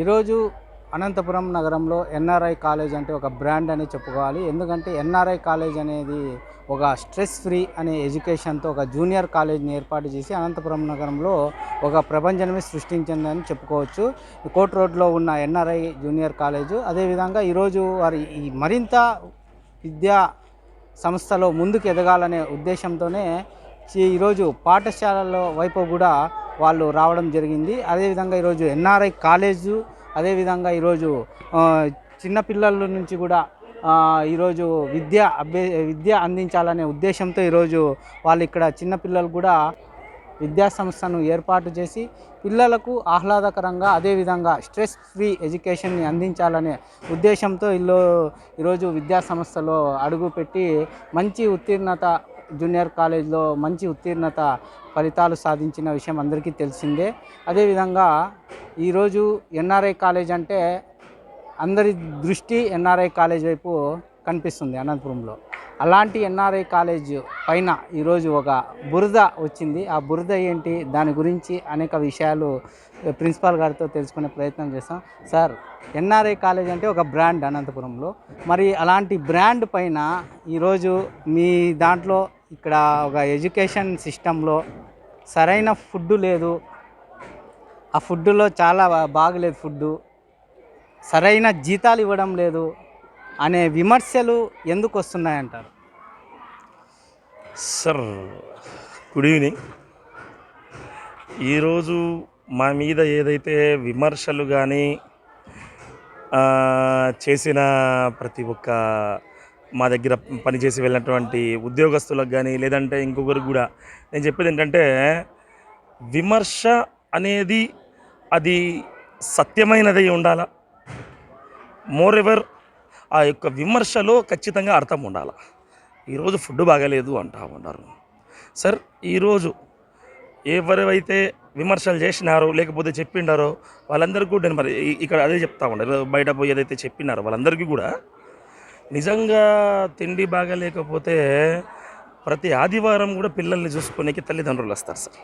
ఈరోజు అనంతపురం నగరంలో NRI college అంటే ఒక బ్రాండ్ అని చెప్పుకోవాలి. ఎందుకంటే ఎన్ఆర్ఐ కాలేజ్ అనేది ఒక స్ట్రెస్ ఫ్రీ అనే ఎడ్యుకేషన్తో ఒక జూనియర్ కాలేజ్ని ఏర్పాటు చేసి అనంతపురం నగరంలో ఒక ప్రపంచమే సృష్టించిందని చెప్పుకోవచ్చు. ఈ కోట్ రోడ్లో ఉన్న ఎన్ఆర్ఐ జూనియర్ కాలేజు. అదేవిధంగా ఈరోజు వారి ఈ మరింత విద్యా సంస్థలో ముందుకు ఎదగాలనే ఉద్దేశంతోనే ఈరోజు పాఠశాలల వైపు కూడా వాళ్ళు రావడం జరిగింది. అదేవిధంగా ఈరోజు ఎన్ఆర్ఐ కాలేజు అదేవిధంగా ఈరోజు చిన్నపిల్లల నుంచి కూడా ఈరోజు విద్య అభ్య విద్య అందించాలనే ఉద్దేశంతో ఈరోజు వాళ్ళు ఇక్కడ చిన్నపిల్లలు కూడా విద్యా సంస్థను ఏర్పాటు చేసి పిల్లలకు ఆహ్లాదకరంగా అదేవిధంగా స్ట్రెస్ ఫ్రీ ఎడ్యుకేషన్ని అందించాలనే ఉద్దేశంతో ఇల్లు ఈరోజు విద్యా సంస్థలో అడుగుపెట్టి మంచి ఉత్తీర్ణత జూనియర్ కాలేజ్లో మంచి ఉత్తీర్ణత ఫలితాలు సాధించిన విషయం అందరికీ తెలిసిందే. అదేవిధంగా ఈరోజు ఎన్ఆర్ఐ కాలేజ్ అంటే అందరి దృష్టి ఎన్ఆర్ఐ కాలేజ్ వైపు కనిపిస్తుంది అనంతపురంలో. అలాంటి ఎన్ఆర్ఐ కాలేజ్ పైన ఈరోజు ఒక బురద వచ్చింది. ఆ బురద ఏంటి? దాని గురించి అనేక విషయాలు ప్రిన్సిపాల్ గారితో తెలుసుకునే ప్రయత్నం చేస్తాం. సార్ ఎన్ఆర్ఐ కాలేజ్ అంటే ఒక బ్రాండ్ అనంతపురంలో. మరి అలాంటి బ్రాండ్ పైన ఈరోజు మీ దాంట్లో ఇక్కడ ఒక ఎడ్యుకేషన్ సిస్టంలో సరైన ఫుడ్ లేదు. ఆ ఫుడ్లో చాలా బాగలేదు ఫుడ్డు. సరైన జీతాలు ఇవ్వడం లేదు. అనే విమర్శలు ఎందుకు వస్తున్నాయంటారు? Sir good evening. ఈరోజు మా మీద ఏదైతే విమర్శలు కానీ చేసిన ప్రతి ఒక్క మా దగ్గర పనిచేసి వెళ్ళినటువంటి ఉద్యోగస్తులకు కానీ లేదంటే ఇంకొకరికి కూడా నేను చెప్పేది ఏంటంటే విమర్శ అనేది అది సత్యమైనదై ఉండాలా? మోర్ ఎవర్ ఆ యొక్క విమర్శలో ఖచ్చితంగా అర్థం ఉండాలి. ఈరోజు ఫుడ్ బాగాలేదు అంటా ఉన్నారు. సార్ ఈరోజు ఎవరైతే విమర్శలు చేసినారో లేకపోతే చెప్పిండారో వాళ్ళందరికీ కూడా నేను మరి ఇక్కడ అదే చెప్తా ఉన్నారు బయట పోయి ఏదైతే చెప్పినారో వాళ్ళందరికీ కూడా నిజంగా తిండి బాగలేకపోతే ప్రతి ఆదివారం కూడా పిల్లల్ని చూసుకునేకి తల్లిదండ్రులు వస్తారు సార్.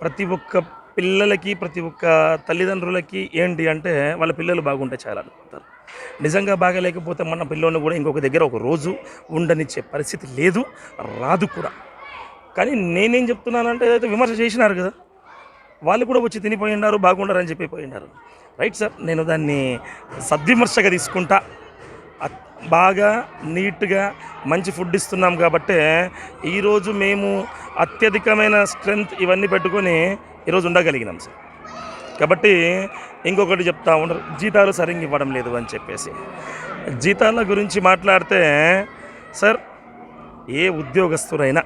ప్రతి ఒక్క పిల్లలకి ప్రతి ఒక్క తల్లిదండ్రులకి ఏంటి అంటే వాళ్ళ పిల్లలు బాగుంటే చాలా అనుకుంటారు. నిజంగా బాగలేకపోతే మన పిల్లల్ని కూడా ఇంకొక దగ్గర ఒక రోజు ఉండనిచ్చే పరిస్థితి లేదు రాదు కూడా. కానీ నేనేం చెప్తున్నానంటే ఏదైతే విమర్శ చేసినారు కదా వాళ్ళు కూడా వచ్చి తినిపోయినారు బాగుండారని చెప్పి పోయినారు రైట్ సార్ నేను దాన్ని సద్విమర్శగా తీసుకుంటా. బాగా నీట్గా మంచి ఫుడ్ ఇస్తున్నాం కాబట్టి ఈరోజు మేము అత్యధికమైన స్ట్రెంగ్త్ ఇవన్నీ పెట్టుకొని ఈరోజు ఉండగలిగినాం సార్ కాబట్టి ఇంకొకటి చెప్తా ఉండరు జీతాలు సరిగ్గా ఇవ్వడం లేదు అని చెప్పేసి. జీతాల గురించి మాట్లాడితే సార్ ఏ ఉద్యోగస్తురైనా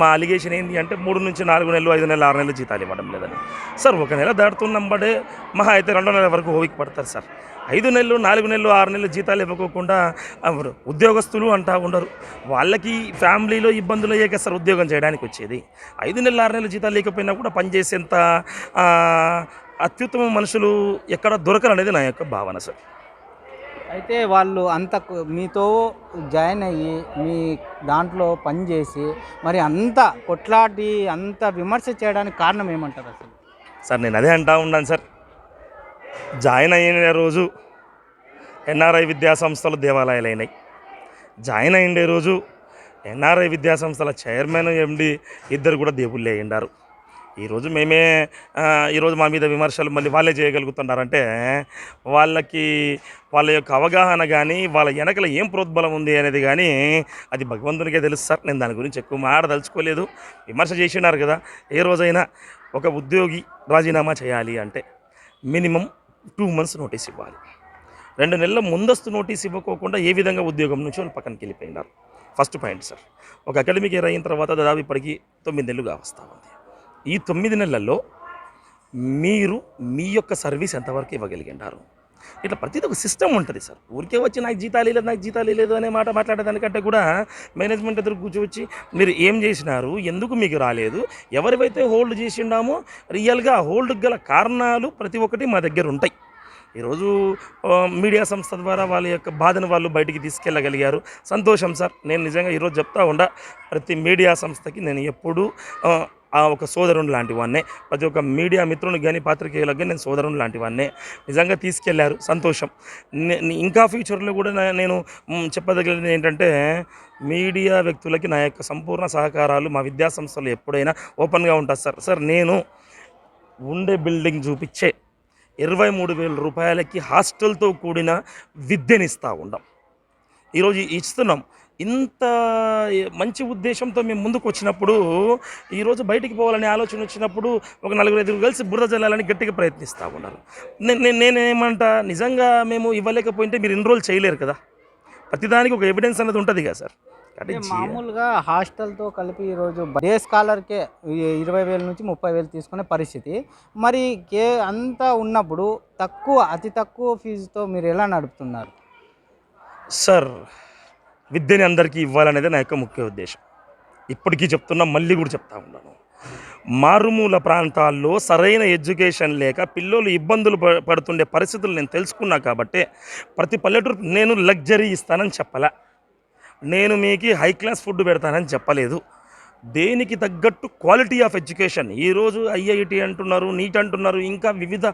మా అలిగేషన్ ఏంటి అంటే మూడు నుంచి నాలుగు నెలలు ఐదు నెలలు ఆరు నెలలు జీతాలు ఇవ్వడం లేదని. సార్ ఒక నెల దాటుతున్నప్పుడే మహా అయితే రెండో నెలల వరకు ఓపిక పడతారు సార్. ఐదు నెలలు నాలుగు నెలలు ఆరు నెలలు జీతాలు ఇవ్వకోకుండా ఉద్యోగస్తులు అంటా ఉండరు. వాళ్ళకి ఫ్యామిలీలో ఇబ్బందులు అయ్యాక సార్ ఉద్యోగం చేయడానికి వచ్చేది. ఐదు నెలలు ఆరు నెలలు జీతాలు లేకపోయినా కూడా పనిచేసేంత అత్యుత్తమ మనుషులు ఎక్కడ దొరకరనేది నా యొక్క భావన సార్. అయితే వాళ్ళు అంత మీతో జాయిన్ అయ్యి మీ దాంట్లో పనిచేసి మరి అంత కొట్లాడి అంత విమర్శ చేయడానికి కారణం ఏమంటారు అసలు? సార్ నేను అదే అంటా ఉన్నాను సార్. జాయిన్ అయిన రోజు ఎన్ఆర్ఐ విద్యాసంస్థలు దేవాలయాలు అయినాయి జాయిన్ అయ్యే రోజు ఎన్ఆర్ఐ విద్యాసంస్థల చైర్మన్ ఎండి ఇద్దరు కూడా దేవుళ్ళు అయ్యిండారు. ఈరోజు మేమే ఈరోజు మా మీద విమర్శలు మళ్ళీ వాళ్ళే చేయగలుగుతున్నారంటే వాళ్ళకి వాళ్ళ యొక్క అవగాహన కానీ వాళ్ళ వెనకల ఏం ప్రోద్బలం ఉంది అనేది కానీ అది భగవంతునికే తెలుసు సార్. నేను దాని గురించి ఎక్కువ మాడదలుచుకోలేదు విమర్శ చేసినారు కదా ఏ రోజైనా ఒక ఉద్యోగి రాజీనామా చేయాలి అంటే మినిమం టూ మంత్స్ నోటీస్ ఇవ్వాలి. రెండు నెలల ముందస్తు నోటీస్ ఇవ్వకోకుండా ఏ విధంగా ఉద్యోగం నుంచి వాళ్ళు పక్కనకి వెళ్ళిపోయినారు. ఫస్ట్ పాయింట్ సార్ ఒక అకాడమిక్ ఇయర్ అయిన తర్వాత దాదాపు ఇప్పటికి తొమ్మిది నెలలుగా వస్తూ ఉంది. ఈ తొమ్మిది నెలల్లో మీరు మీ యొక్క సర్వీస్ ఎంతవరకు ఇవ్వగలిగినారు? ఇట్లా ప్రతిదీ ఒక సిస్టమ్ ఉంటుంది సార్. ఊరికే వచ్చి నాకు జీతాలు లేదు నాకు జీతాలు లేదు అనే మాట మాట్లాడేదానికంటే కూడా మేనేజ్మెంట్ ఎదురు కూర్చోవచ్చి మీరు ఏం చేసినారు ఎందుకు మీకు రాలేదు ఎవరివైతే హోల్డ్ చేసిండామో రియల్గా హోల్డ్ గల కారణాలు ప్రతి ఒక్కటి మా దగ్గర ఉంటాయి. ఈరోజు మీడియా సంస్థ ద్వారా వాళ్ళ యొక్క బాధను వాళ్ళు బయటికి తీసుకెళ్ళగలిగారు. సంతోషం సార్. నేను నిజంగా ఈరోజు చెప్తా ఉండా ప్రతి మీడియా సంస్థకి నేను ఎప్పుడూ ఆ, ఒక సోదరుని లాంటి వాడినే ప్రతి ఒక్క మీడియా మిత్రునికి కానీ పాత్రికేయులకు కానీ నేను సోదరుని లాంటి వాడినే నిజంగా తీసుకెళ్ళారు. సంతోషం. ఇంకా ఫ్యూచర్లో కూడా నేను మ్, చెప్పదగినది ఏంటంటే మీడియా వ్యక్తులకి నా యొక్క సంపూర్ణ సహకారాలు మా విద్యా సంస్థలు ఎప్పుడైనా ఓపెన్గా ఉంటుంది సార్. సార్ నేను ఉండే బిల్డింగ్ చూపించే ఇరవై మూడు వేల రూపాయలకి హాస్టల్తో కూడిన విద్యనిస్తూ ఉండం ఈరోజు ఇస్తున్నాం. ఇంత మంచి ఉద్దేశంతో మేము ముందుకు వచ్చినప్పుడు ఈరోజు బయటికి పోవాలనే ఆలోచన వచ్చినప్పుడు ఒక నలుగురు ఐదుగురు కలిసి బురద జల్లాలని గట్టిగా ప్రయత్నిస్తూ ఉన్నారు. నేను నేను నేనేమంటా నిజంగా మేము ఇవ్వలేకపోయింటే మీరు ఎన్రోల్ చేయలేరు కదా. ప్రతిదానికి ఒక ఎవిడెన్స్ అనేది ఉంటుంది కదా సార్. మామూలుగా హాస్టల్తో కలిపి ఈరోజు డే స్కాలర్కే ఇరవై వేల నుంచి ముప్పై వేలు తీసుకునే పరిస్థితి. మరి కే అంతా ఉన్నప్పుడు తక్కువ అతి తక్కువ ఫీజుతో మీరు ఎలా నడుపుతున్నారు? సార్ విద్యని అందరికీ ఇవ్వాలనేది నా యొక్క ముఖ్య ఉద్దేశం. ఇప్పటికీ చెప్తున్నా మళ్ళీ కూడా చెప్తా ఉన్నాను. మారుమూల ప్రాంతాల్లో సరైన ఎడ్యుకేషన్ లేక పిల్లలు ఇబ్బందులు పడుతుండే పరిస్థితులు నేను తెలుసుకున్నా కాబట్టి ప్రతి పల్లెటూరు నేను లగ్జరీ ఇస్తానని చెప్పలే. నేను మీకు హై క్లాస్ ఫుడ్ పెడతానని చెప్పలేదు. దేనికి తగ్గట్టు క్వాలిటీ ఆఫ్ ఎడ్యుకేషన్ ఈరోజు ఐఐటి అంటున్నారు నీట్ అంటున్నారు ఇంకా వివిధ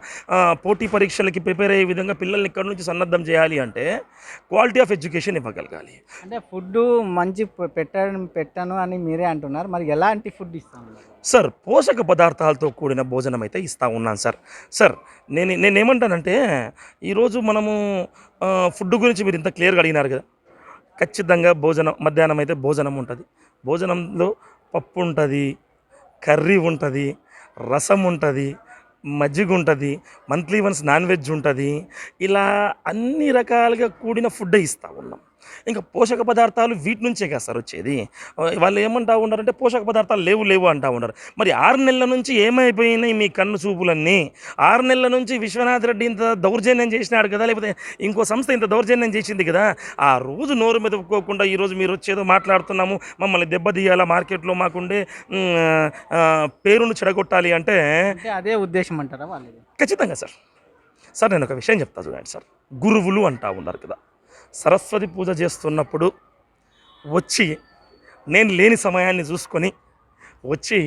పోటీ పరీక్షలకి ప్రిపేర్ అయ్యే విధంగా పిల్లల్ని ఇక్కడ నుంచి సన్నద్ధం చేయాలి అంటే క్వాలిటీ ఆఫ్ ఎడ్యుకేషన్ ఇవ్వగలగాలి. అంటే ఫుడ్ మంచి పెట్టను పెట్టను అని మీరే అంటున్నారు. మరి ఎలాంటి ఫుడ్ ఇస్తాను సార్ పోషక పదార్థాలతో కూడిన భోజనం అయితే ఇస్తూ ఉన్నాను సార్. సార్ నేను నేనేమంటానంటే ఈరోజు మనము ఫుడ్ గురించి మీరు ఇంత క్లియర్గా అడిగినారు కదా. ఖచ్చితంగా భోజనం మధ్యాహ్నం అయితే భోజనం ఉంటుంది. భోజనంలో పప్పు ఉంటుంది కర్రీ ఉంటుంది రసం ఉంటుంది మజ్జిగ ఉంటుంది మంత్లీ వన్స్ నాన్ వెజ్ ఉంటుంది. ఇలా అన్ని రకాలుగా కూడిన ఫుడ్ ఇస్తూ ఉన్నాం. ఇంకా పోషక పదార్థాలు వీటి నుంచే కదా సార్ వచ్చేది? వాళ్ళు ఏమంటా ఉన్నారంటే పోషక పదార్థాలు లేవు లేవు అంటా ఉన్నారు. మరి ఆరు నెలల నుంచి ఏమైపోయినాయి మీ కన్ను చూపులన్నీ? ఆరు నెలల నుంచి విశ్వనాథ్ రెడ్డి ఇంత దౌర్జన్యం చేసినాడు కదా? లేకపోతే ఇంకో సంస్థ ఇంత దౌర్జన్యం చేసింది కదా? ఆ రోజు నోరు మెదుపుకోకుండా ఈరోజు మీరు వచ్చేదో మాట్లాడుతున్నాము మమ్మల్ని దెబ్బతీయాలా మార్కెట్లో మాకుండే పేరును చెడగొట్టాలి అంటే అదే ఉద్దేశం అంటారా వాళ్ళది? ఖచ్చితంగా సార్. సార్ నేను ఒక విషయం చెప్తా చూడండి సార్. గురువులు అంటా ఉన్నారు కదా. సరస్వతి పూజ చేస్తున్నప్పుడు వచ్చి నేను లేని సమయాన్ని చూసుకొని వచ్చి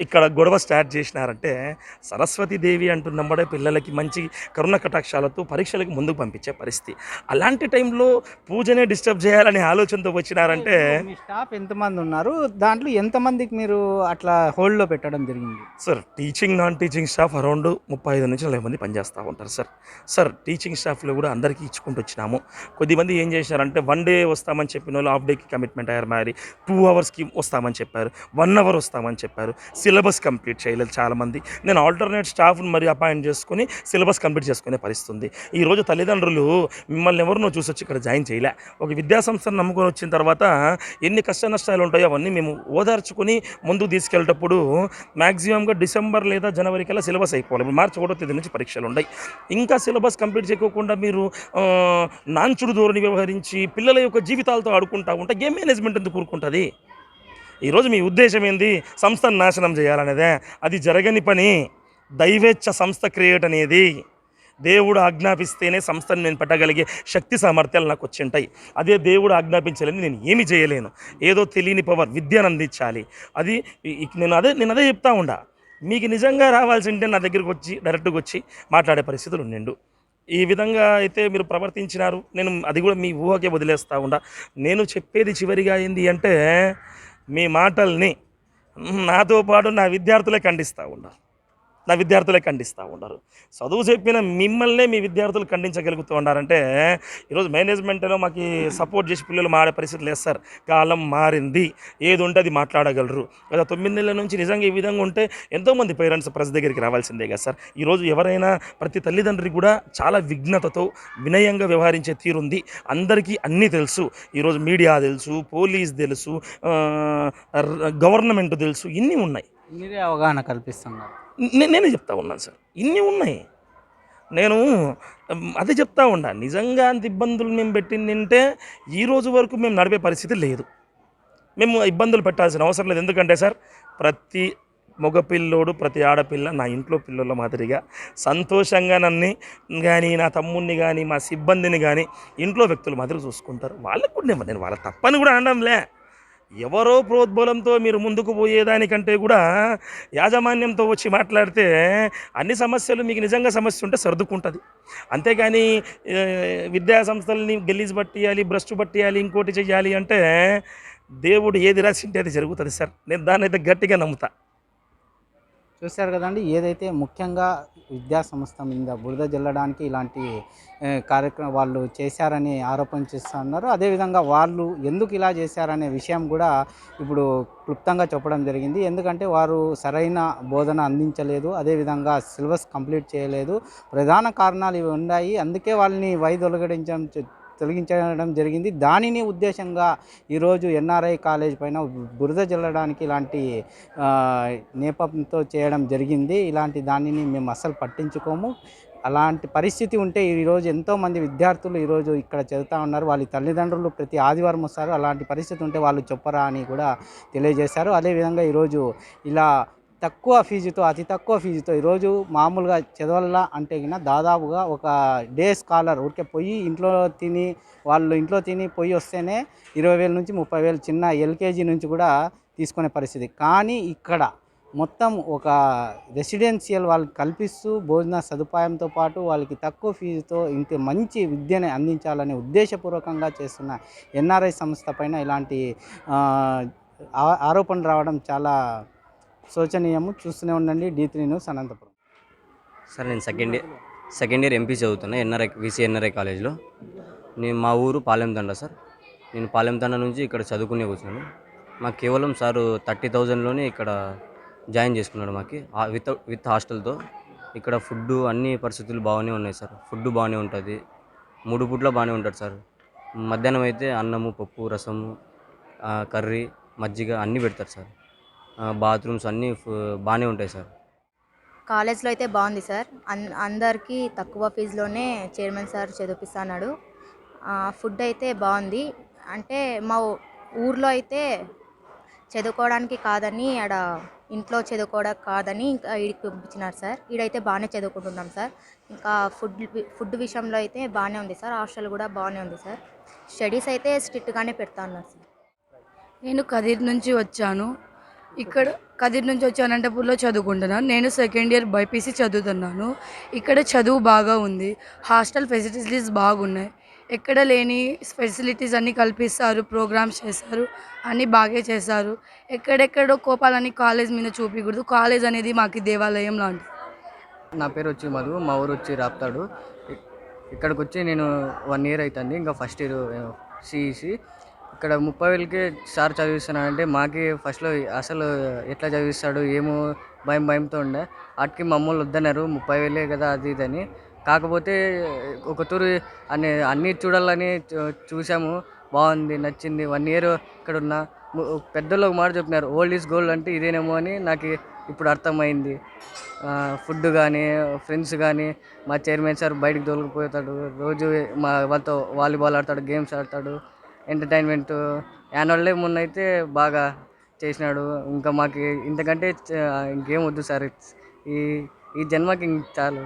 ఇక్కడ గొడవ స్టార్ట్ చేసినారంటే సరస్వతీదేవి అంటున్నప్పుడే పిల్లలకి మంచి కరుణ కటాక్షాలతో పరీక్షలకు ముందుకు పంపించే పరిస్థితి. అలాంటి టైంలో పూజనే డిస్టర్బ్ చేయాలనే ఆలోచనతో వచ్చినారంటే మీ స్టాఫ్ ఎంతమంది ఉన్నారు? దాంట్లో ఎంతమందికి మీరు అట్లా హోల్డ్లో పెట్టడం జరిగింది? Sir teaching non teaching staff around ముప్పై ఐదు నుంచి నలభై మంది పనిచేస్తూ ఉంటారు సార్. సార్ టీచింగ్ స్టాఫ్లో కూడా అందరికీ ఇచ్చుకుంటూ వచ్చినాము. కొద్దిమంది ఏం చేశారంటే వన్ డే వస్తామని చెప్పిన వాళ్ళు హాఫ్ డేకి కమిట్మెంట్ అయ్యారు మరి. టూ అవర్స్కి వస్తామని చెప్పారు. వన్ అవర్ వస్తామని చెప్పారు. సిలబస్ కంప్లీట్ చేయలేదు చాలామంది. నేను ఆల్టర్నేట్ స్టాఫ్ని మరి అపాయింట్ చేసుకుని సిలబస్ కంప్లీట్ చేసుకునే పరిస్థితి ఉంది ఈరోజు తల్లిదండ్రులు మిమ్మల్ని ఎవరినో చూసి వచ్చి ఇక్కడ జాయిన్ చేయలే. ఒక విద్యా సంస్థను నమ్ముకొని వచ్చిన తర్వాత ఎన్ని కష్ట నష్టాలు ఉంటాయో అవన్నీ మేము ఓదార్చుకుని ముందుకు తీసుకెళ్ళేటప్పుడు మ్యాక్సిమంగా డిసెంబర్ లేదా జనవరి కల్లా సిలబస్ అయిపోవాలి. మార్చి ఒకటో తేదీ నుంచి పరీక్షలు ఉన్నాయి. ఇంకా సిలబస్ కంప్లీట్ చేయకోకుండా మీరు నాంచుడు ధోరణి వ్యవహరించి పిల్లల యొక్క జీవితాలతో ఆడుకుంటా ఉంటే గేమ్ మేనేజ్మెంట్ ఎందుకు కూరుకుంటుంది ఈరోజు మీ ఉద్దేశం ఏంది? సంస్థను నాశనం చేయాలనేదే. అది జరగని పని. దైవేచ్ఛ సంస్థ క్రియేట్ అనేది దేవుడు ఆజ్ఞాపిస్తేనే సంస్థను నేను పెట్టగలిగే శక్తి సామర్థ్యాలు నాకు వచ్చి ఉంటాయి. అదే దేవుడు ఆజ్ఞాపించలేని నేను ఏమి చేయలేను. ఏదో తెలియని పవర్ విద్యను అందించాలి. అది నేను అదే నేను అదే చెప్తా ఉండా. మీకు నిజంగా రావాల్సి ఉంటే నా దగ్గరికి వచ్చి డైరెక్ట్గా వచ్చి మాట్లాడే పరిస్థితులు ఉండిండు. ఈ విధంగా అయితే మీరు ప్రవర్తించినారు. నేను అది కూడా మీ ఊహకే వదిలేస్తా ఉండా. నేను చెప్పేది చివరిగా ఏంటి అంటే మీ మాటల్ని నాతో పాటు నా విద్యార్థులే ఖండిస్తూ ఉన్నారు. నా విద్యార్థులే ఖండిస్తూ ఉన్నారు. చదువు చెప్పిన మిమ్మల్నే మీ విద్యార్థులు ఖండించగలుగుతూ ఉన్నారంటే ఈరోజు మేనేజ్మెంట్లో మాకు సపోర్ట్ చేసి పిల్లలు మాడే పరిస్థితి లేదు సార్. కాలం మారింది. ఏది ఉంటే అది మాట్లాడగలరు. కదా తొమ్మిది నెలల నుంచి నిజంగా ఈ విధంగా ఉంటే ఎంతోమంది పేరెంట్స్ ప్రజ దగ్గరికి రావాల్సిందే కదా సార్. ఈరోజు ఎవరైనా ప్రతి తల్లిదండ్రి కూడా చాలా విఘ్నతతో వినయంగా వ్యవహరించే తీరుంది అందరికీ అన్నీ తెలుసు. ఈరోజు మీడియా తెలుసు పోలీస్ తెలుసు గవర్నమెంట్ తెలుసు ఇన్ని ఉన్నాయి. మీరే అవగాహన కల్పిస్తున్నారు. నేనే చెప్తా ఉన్నాను సార్. ఇన్ని ఉన్నాయి. నేను అదే చెప్తా ఉన్నా. నిజంగా అంత ఇబ్బందులు మేము పెట్టిందంటే ఈ రోజు వరకు మేము నడిపే పరిస్థితి లేదు. మేము ఇబ్బందులు పెట్టాల్సిన అవసరం లేదు. ఎందుకంటే సార్ ప్రతి మగపిల్లోడు ప్రతి ఆడపిల్ల నా ఇంట్లో పిల్లల మాదిరిగా సంతోషంగా నన్ను కానీ నా తమ్ముడిని కానీ మా సిబ్బందిని కానీ ఇంట్లో వ్యక్తుల మాదిరి చూసుకుంటారు. వాళ్ళకు కూడా నేను నేను వాళ్ళ తప్పని కూడా అనడంలే. ఎవరో ప్రోద్బలంతో మీరు ముందుకు పోయేదానికంటే కూడా యాజమాన్యంతో వచ్చి మాట్లాడితే అన్ని సమస్యలు మీకు నిజంగా సమస్య ఉంటే సర్దుకుంటుంది. అంతేగాని విద్యా సంస్థల్ని గెలీజ్ పట్టియాలి భ్రష్టు పట్టియాలి ఇంకోటి చేయాలి అంటే దేవుడు ఏది రాసింటే అది జరుగుతుంది సార్. నేను దాన్ని అయితే గట్టిగా నమ్ముతా. చూశారు కదండి ఏదైతే ముఖ్యంగా విద్యా సంస్థ మీద బురద జల్లడానికి ఇలాంటి కార్యక్రమం వాళ్ళు చేశారని ఆరోపణ చేస్తున్నారు అదేవిధంగా వాళ్ళు ఎందుకు ఇలా చేశారనే విషయం కూడా ఇప్పుడు క్లుప్తంగా చెప్పడం జరిగింది. ఎందుకంటే వారు సరైన బోధన అందించలేదు అదేవిధంగా సిలబస్ కంప్లీట్ చేయలేదు. ప్రధాన కారణాలు ఇవి ఉన్నాయి. అందుకే వాళ్ళని వైదొలగడించడం తొలగించడం జరిగింది. దానిని ఉద్దేశంగా ఈరోజు ఎన్ఆర్ఐ కాలేజ్ పైన బురద జల్లడానికి ఇలాంటి నేపథ్యంతో చేయడం జరిగింది. ఇలాంటి దానిని మేము అస్సలు పట్టించుకోము. అలాంటి పరిస్థితి ఉంటే ఈరోజు ఎంతోమంది విద్యార్థులు ఈరోజు ఇక్కడ చదువుతూ ఉన్నారు. వాళ్ళ తల్లిదండ్రులు ప్రతి ఆదివారం వస్తారు. అలాంటి పరిస్థితి ఉంటే వాళ్ళు చెప్పరా అని కూడా తెలియజేశారు. అదేవిధంగా ఈరోజు ఇలా తక్కువ ఫీజుతో అతి తక్కువ ఫీజుతో ఈరోజు మామూలుగా చదవాలా అంటే గిన దాదాపుగా ఒక డే స్కాలర్ ఊరికే పోయి ఇంట్లో తిని వాళ్ళు ఇంట్లో తిని పోయి వస్తేనే ఇరవై వేల నుంచి ముప్పై వేలు చిన్న ఎల్కేజీ నుంచి కూడా తీసుకునే పరిస్థితి. కానీ ఇక్కడ మొత్తం ఒక రెసిడెన్షియల్ వాళ్ళకి కల్పిస్తూ భోజన సదుపాయంతో పాటు వాళ్ళకి తక్కువ ఫీజుతో ఇంత మంచి విద్యని అందించాలని ఉద్దేశపూర్వకంగా చేస్తున్న ఎన్ఆర్ఐ సంస్థ పైన ఇలాంటి ఆ- ఆరోపణలు రావడం చాలా శోచనీయము చూస్తూనే ఉండండి. D three news Anantapur. Sir నేను second year second year MP చదువుతున్నా ఎన్ఆర్ఐ విసి ఎన్ఆర్ఐ కాలేజ్లో నేను మా ఊరు పాలెంతండ సార్. నేను పాలెంతండ నుంచి ఇక్కడ చదువుకునే వచ్చాను మాకు కేవలం సార్ థర్టీ థౌజండ్లోనే ఇక్కడ జాయిన్ చేసుకున్నాడు మాకు. విత్ విత్ హాస్టల్తో ఇక్కడ ఫుడ్ అన్ని పరిస్థితులు బాగానే ఉన్నాయి సార్. ఫుడ్ బాగానే ఉంటుంది. మూడు పూట్ల బాగానే ఉంటుంది సార్. మధ్యాహ్నం అయితే అన్నము పప్పు రసము కర్రీ మజ్జిగ అన్నీ పెడతారు సార్. బాత్రూమ్స్ అన్నీ ఫు- బాగానే ఉంటాయి సార్. కాలేజ్లో అయితే బాగుంది సార్. అన్ అందరికీ తక్కువ ఫీజులోనే చైర్మన్ సార్ చదివిపిస్తున్నాడు. ఫుడ్ అయితే బాగుంది. అంటే మా ఊర్లో అయితే చదువుకోవడానికి కాదని ఆడ ఇంట్లో చదువుకోవడానికి కాదని ఇంకా ఈడికి పంపించినారు సార్. ఈడైతే బాగానే చదువుకుంటున్నాం సార్. ఇంకా ఫుడ్ ఫుడ్ విషయంలో అయితే బాగానే ఉంది సార్. హాస్టల్ కూడా బాగానే ఉంది సార్. స్టడీస్ అయితే స్ట్రిక్ట్గానే పెడతా ఉన్నారు సార్. నేను కదిర్ నుంచి వచ్చాను. ఇక్కడ కదిర్ నుంచి వచ్చి అనంతపూర్లో చదువుకుంటున్నాను. నేను సెకండ్ ఇయర్ బైపీసీ చదువుతున్నాను. ఇక్కడ చదువు బాగా ఉంది. హాస్టల్ ఫెసిలిటీస్ బాగున్నాయి. ఎక్కడ లేని ఫెసిలిటీస్ అన్నీ కల్పిస్తారు ప్రోగ్రామ్స్ చేస్తారు అన్నీ బాగా చేస్తారు. ఎక్కడెక్కడో కోపాలని కాలేజ్ మీద చూపించకూడదు కాలేజ్ అనేది మాకు దేవాలయం లాంటిది. నా పేరు వచ్చి మధు మా ఊరు వచ్చి రాప్తాడు. ఇక్కడికి వచ్చి నేను వన్ ఇయర్ అవుతుంది ఇంకా ఫస్ట్ ఇయర్ సిఈసి ఇక్కడ ముప్పై వేలకి సార్ చదివిస్తున్నానంటే మాకి ఫస్ట్లో అసలు ఎట్లా చదివిస్తాడు ఏమో భయం భయంతో ఉండే. వాటికి మమ్మల్ని వద్దన్నారు ముప్పై వేలే కదా అది ఇది అని కాకపోతే ఒక తూరు అన్ని అన్నీ చూడాలని చూ- చూసాము బాగుంది నచ్చింది వన్ ఇయర్ ఇక్కడ ఉన్న. పెద్దలు ఒక మాట చెప్పినారు ఓల్డ్ ఈజ్ గోల్డ్ అంటే ఇదేనేమో అని నాకు ఇప్పుడు అర్థమైంది. ఫుడ్ కానీ ఫ్రెండ్స్ కానీ మా చైర్మన్ సార్ బయటకు తోలుకుపోతాడు. రోజు మా వాళ్ళతో వాలీబాల్ ఆడతాడు గేమ్స్ ఆడతాడు. ఎంటర్టైన్మెంట్ యాన్యువల్ డే మొన్న అయితే బాగా చేసినాడు. ఇంకా మాకు ఇంతకంటే ఇంకేం వద్దు సార్. ఈ ఈ జన్మకి ఇంక చాలు.